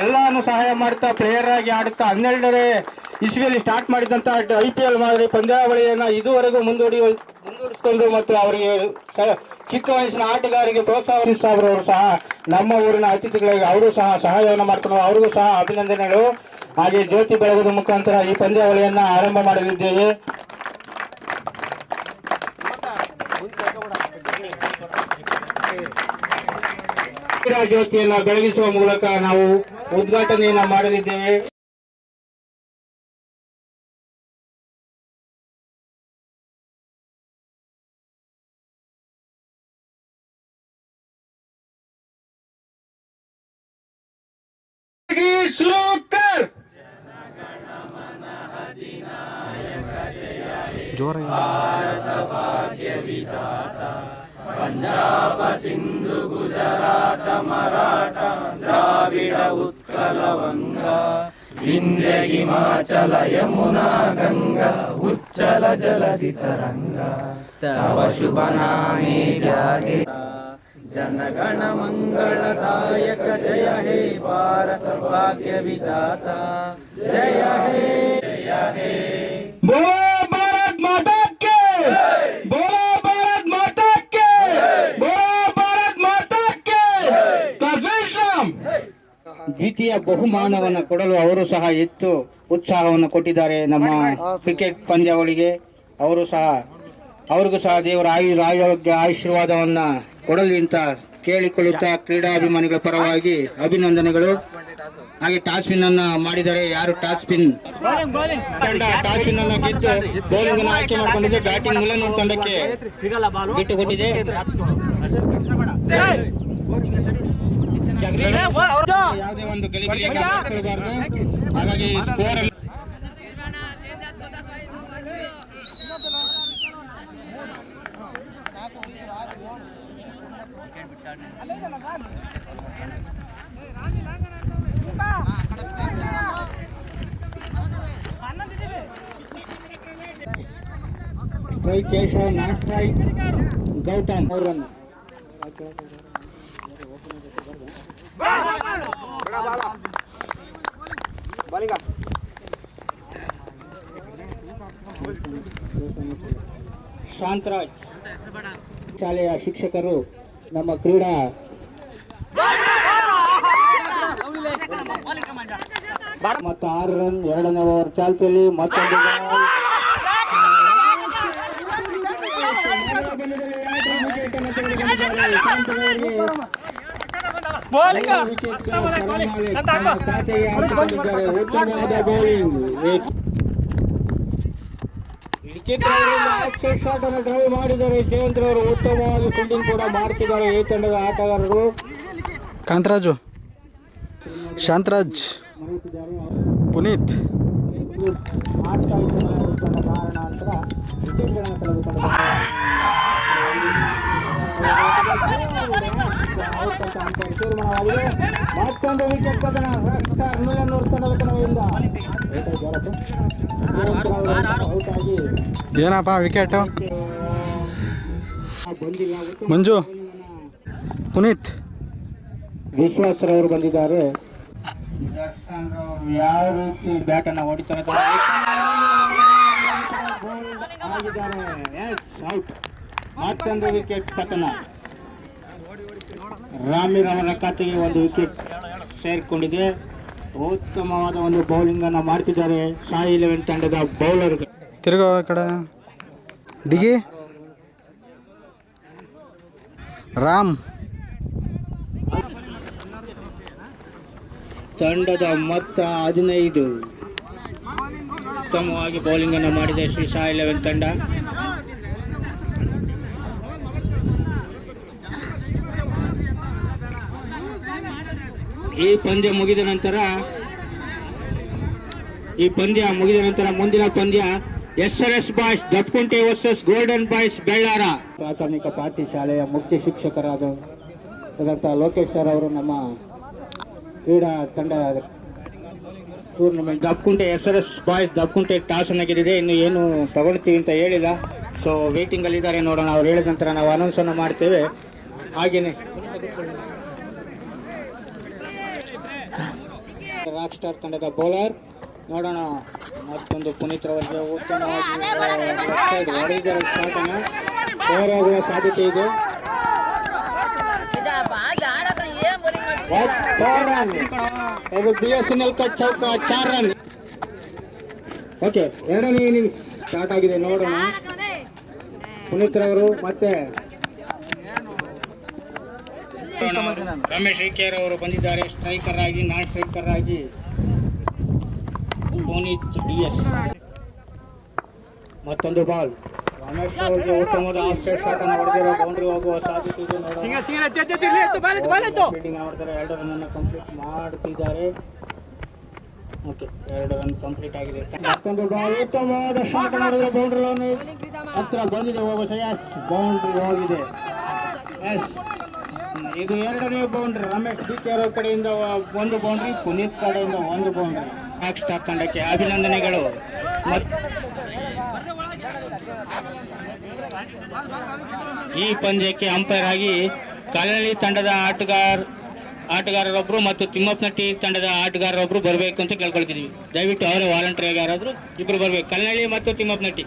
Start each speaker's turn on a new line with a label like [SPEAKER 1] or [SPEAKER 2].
[SPEAKER 1] ಎಲ್ಲಾನು ಸಹಾಯ ಮಾಡ್ತಾ ಪ್ಲೇಯರ್ ಆಗಿ ಆಡುತ್ತಾ ಹನ್ನೆರಡನೇ ಇಸ್ವಿಯಲ್ಲಿ ಸ್ಟಾರ್ಟ್ ಮಾಡಿದಂತ ಐ ಪಿ ಎಲ್ ಮಾದರಿ ಪಂದ್ಯಾವಳಿಯನ್ನ ಇದುವರೆಗೂ ಮುಂದೂಡಿ ಮುಂದೂಡಿಸಿಕೊಂಡು ಮತ್ತು ಅವರಿಗೆ ಚಿಕ್ಕ ವಯಸ್ಸಿನ ಆಟಗಾರರಿಗೆ ಪ್ರೋತ್ಸಾಹ ಅವರು ಸಹ ನಮ್ಮ ಊರಿನ ಅತಿಥಿಗಳಿಗೆ ಅವರು ಸಹ ಸಹಾಯವನ್ನು ಮಾಡ್ಕೊಂಡು ಅವರಿಗೂ ಸಹ ಅಭಿನಂದನೆಗಳು. ಹಾಗೆ ಜ್ಯೋತಿ ಬೆಳಗುವ ಮುಖಾಂತರ ಈ ಪಂದ್ಯಾವಳಿಯನ್ನ ಆರಂಭ ಮಾಡಲಿದ್ದೇವೆ. ಜ್ಯೋತಿಯನ್ನ ಬೆಳಗಿಸುವ ಮೂಲಕ ನಾವು ಉದ್ಘಾಟನೆಯನ್ನ ಮಾಡಲಿದ್ದೇವೆ. ಪಂಜಾಬ ಸಿಂಧು
[SPEAKER 2] ಗುಜರಾತ
[SPEAKER 3] ಮರಾಠ ದ್ರಾವಿಡ ಉತ್ಕಲ ವಂಗ ವಿಂಧ್ಯ ಹಿಮಾಚಲ ಯಮುನಾ ಗಂಗಾ ಉಚ್ಚಲ
[SPEAKER 1] ಜಲಸಿ ತರಂಗ ತವ ಶುಭ ನಾಮೇ ಜಾಗೆ ಜನಗಣ ಮಂಗಳದಾಯಕ ಜಯ ಹೇ, ಭಾರತ ಭಾಗ್ಯ ವಿಧಾತ ಜಯ ಹೇ ಜಯ ಹೇ. ದ್ವಿತೀಯ ಬಹುಮಾನವನ್ನು ಕೊಡಲು ಅವರು ಸಹ ಹೆಚ್ಚು ಉತ್ಸಾಹವನ್ನು ಕೊಟ್ಟಿದ್ದಾರೆ ನಮ್ಮ ಕ್ರಿಕೆಟ್ ಪಂದ್ಯಾವಳಿಗೆ. ಅವರು ಸಹ, ಅವ್ರಿಗೂ ಸಹ ದೇವರ ಆಯು, ಆರೋಗ್ಯ, ಆಶೀರ್ವಾದವನ್ನ ಕೊಡಲಿ ಅಂತ ಕೇಳಿಕೊಳ್ಳುತ್ತಾ ಕ್ರೀಡಾಭಿಮಾನಿಗಳ ಪರವಾಗಿ ಅಭಿನಂದನೆಗಳು. ಹಾಗೆ ಟಾಸ್ ಪಿನ್ ಅನ್ನ ಮಾಡಿದರೆ ಯಾರು ಟಾಸ್ ಪಿನ್ ಟಾಸ್ ಪಿನ್ ಅನ್ನ ಗೆದ್ದು ಬೌಲಿಂಗ್ ಅನ್ನು ಆಯ್ಕೆ ಮಾಡಿಕೊಂಡಿದೆ. ಬ್ಯಾಟಿಂಗ್ ಮೂಲನೂರು ತಂಡಕ್ಕೆ ಬಿಟ್ಟು ಕೊಟ್ಟಿದೆ. ಯಾವುದೇ ಒಂದು ಗಲಿಬಿಲಿಗೆ ಹಾಕಿಕೊಳ್ಳಬಾರದು. ಹಾಗಾಗಿ ಸ್ಕೋರ್ ಅಲ್ಲಿ strike Keshav not strike Gautam ಅವರನ್ನು ಶಾಂತರಾಜ್ ಶಾಲೆಯ ಶಿಕ್ಷಕರು ನಮ್ಮ ಕ್ರೀಡಾ ಮತ್ತು ಆರು ರನ್ ಎರಡನೇ ಓವರ್ ಚಾಲ್ತಿಯಲ್ಲಿ ಮತ್ತೊಂದು ಉತ್ತಮವಾದ ಬೌಲಿಂಗ್ ಶಾಟ್ ಅನ್ನು ಡ್ರೈವ್ ಮಾಡಿದ್ದಾರೆ ಜಯಂತ್ ಅವರು ಉತ್ತಮವಾಗಿ ಫೀಲ್ಡಿಂಗ್ ಕೂಡ ಮಾಡ್ತಿದ್ದಾರೆ. ಈ ತಂಡದ ಆಟಗಾರರು.
[SPEAKER 2] ಕಾಂತರಾಜು. ಶಾಂತರಾಜ್. ಪುನೀತ್.
[SPEAKER 1] ಮತ್ತೊಂದು ವಿಕೆಟ್ ಪತನ ಔಟ್ ಆಗಿ
[SPEAKER 2] ಏನಪ್ಪ ವಿಕೆಟು
[SPEAKER 1] ಬಂದಿಲ್ಲ
[SPEAKER 2] ಮಂಜು ಪುನೀತ್.
[SPEAKER 1] ವಿಶ್ವಾಸರವರು ಬಂದಿದ್ದಾರೆ. ದರ್ಶನ್ ರವರು ಯಾವ ರೀತಿ ಬ್ಯಾಟ್ ಅನ್ನ ಹೊಡಿತಾರೆ. ಮತ್ತೊಂದು ವಿಕೆಟ್ ಪತನ. ರಾಮೀರ್ ಅವರ ಖಾತೆಗೆ ಒಂದು ವಿಕೆಟ್ ಸೇರಿಕೊಂಡಿದೆ. ಉತ್ತಮವಾದ ಒಂದು ಬೌಲಿಂಗ್ ಅನ್ನು ಮಾಡ್ತಿದ್ದಾರೆ ಸಾಯಿ ಇಲೆವೆನ್ ತಂಡದ ಬೌಲರ್
[SPEAKER 2] ತಿರುಗೋ ಕಡೆ. ಡಿಗಿ. ರಾಮ್.
[SPEAKER 1] ತಂಡದ ಮೊತ್ತ ಹದಿನೈದು. ಉತ್ತಮವಾಗಿ ಬೌಲಿಂಗ್ ಅನ್ನು ಮಾಡಿದೆ ಶ್ರೀ ಸಾಯಿ ಇಲೆವೆನ್ ತಂಡ. ಈ ಪಂದ್ಯ ಮುಗಿದ ನಂತರ ಈ ಪಂದ್ಯ ಮುಗಿದ ನಂತರ ಮುಂದಿನ ಪಂದ್ಯ S R S boys Datkunte versus golden boys Bellara ಪ್ರಾಥಮಿಕ ಪಾಠಿ ಶಾಲೆಯ ಮುಖ್ಯ ಶಿಕ್ಷಕರಾದ ಲೋಕೇಶ್ ಸರ್ ಅವರು ನಮ್ಮ ಕ್ರೀಡಾ ತಂಡ tournament. Dapkunte S R S boys Dapkunte toss ಗೆದ್ದಿದೆ ಇನ್ನು ಏನು ತಗೊಳ್ತೀವಿ ಅಂತ ಹೇಳಿಲ್ಲ. ಸೊ ವೇಟಿಂಗ್ ಅಲ್ಲಿ ಇದ್ದಾರೆ ನೋಡೋಣ. ಅವ್ರು ಹೇಳಿದ ನಂತರ ನಾವು ಅನೌನ್ಸ್ ಅನ್ನು ಮಾಡ್ತೇವೆ.
[SPEAKER 4] ಹಾಗೇನೆ.
[SPEAKER 1] ರಾಕ್ ಸ್ಟಾರ್ ತಂಡದ ಬೌಲರ್ ನೋಡೋಣ ಮತ್ತೊಂದು ಪುನೀತ್ ರವರಿಗೆ ಆಗುವ ಸಾಧ್ಯತೆ ಇದೆ. ಇದು ಬಿ ಎಸ್ ಎನ್ ಎಲ್ ಚೌಕ ಚಾರ್ ರನ್ ಓಕೆ ಎರಡನೇ ಇನ್ನಿಂಗ್ಸ್ ಸ್ಟಾರ್ಟ್ ಆಗಿದೆ ನೋಡೋಣ. ಪುನೀತ್ ರವರು ಮತ್ತೆ ರಮೇಶ್ ಇಕೇರ್ ಅವರು ಬಂದಿದ್ದಾರೆ. ಸ್ಟ್ರೈಕರ್ ಆಗಿ ನಾನ್ ಸ್ಟ್ರೈಕರ್ ಆಗಿ ಡಿ ಎಸ್ ಮತ್ತೊಂದು ಬಾಲ್. ರಮೇಶ್ ಅವರಿಗೆ ಉತ್ತಮವಾದ ಆಫ್ ಸೈಡ್ ಶಾಟ್ ಅನ್ನು ಹೊಡೆದಿರೋ ಬೌಂಡ್ರಿ ಹೋಗುವ ಸಾಧ್ಯತೆ ಇದೆ ನೋಡೋಣ. ಫೀಲ್ಡಿಂಗ್ ಮಾಡ್ತಾರೆ ಎರಡು ರನ್ ಅನ್ನು ಕಂಪ್ಲೀಟ್ ಮಾಡ್ತಿದ್ದಾರೆ. ಓಕೆ ಎರಡು ರನ್ ಕಂಪ್ಲೀಟ್ ಆಗಿದೆ. ಮತ್ತೊಂದು ಬಾಲ್. ಉತ್ತಮವಾದ ಶಾಟ್ ಮಾಡಿದ್ರೆ ಬೌಂಡ್ರಿ ಹತ್ರ ಬಂದಿದೆ ಹೋಗುವ ಎಸ್ ಬೌಂಡ್ರಿ ಹೋಗಿದೆ. ಎಸ್ ಇದು ಎರಡನೇ ಬೌಂಡ್ರಿ ರಮೇಶ್ ಅವ್ರ ಕಡೆಯಿಂದ ಒಂದು ಬೌಂಡ್ರಿ ಪುನೀತ್ ಕಡೆಯಿಂದ ಒಂದು ಬೌಂಡ್ರಿ ಸ್ಟಾಪ್ ತಂಡಕ್ಕೆ ಅಭಿನಂದನೆಗಳು. ಈ ಪಂದ್ಯಕ್ಕೆ ಅಂಪೈರ್ ಆಗಿ ಕಲ್ಲಳ್ಳಿ ತಂಡದ ಆಟಗಾರ ಆಟಗಾರರೊಬ್ರು ಮತ್ತು ತಿಮ್ಮಪ್ಪನಟ್ಟಿ ತಂಡದ ಆಟಗಾರರೊಬ್ರು ಬರಬೇಕು ಅಂತ ಕೇಳ್ಕೊಳ್ತಿದ್ದೀವಿ ದಯವಿಟ್ಟು ಅವರೇ ವಾಲಂಟಿಯರ್ ಯಾರಾದರೂ ಇಬ್ಬರು ಬರಬೇಕು. ಕಲ್ಯಾಣಿ ಮತ್ತು ತಿಮ್ಮಪ್ಪನಟ್ಟಿ.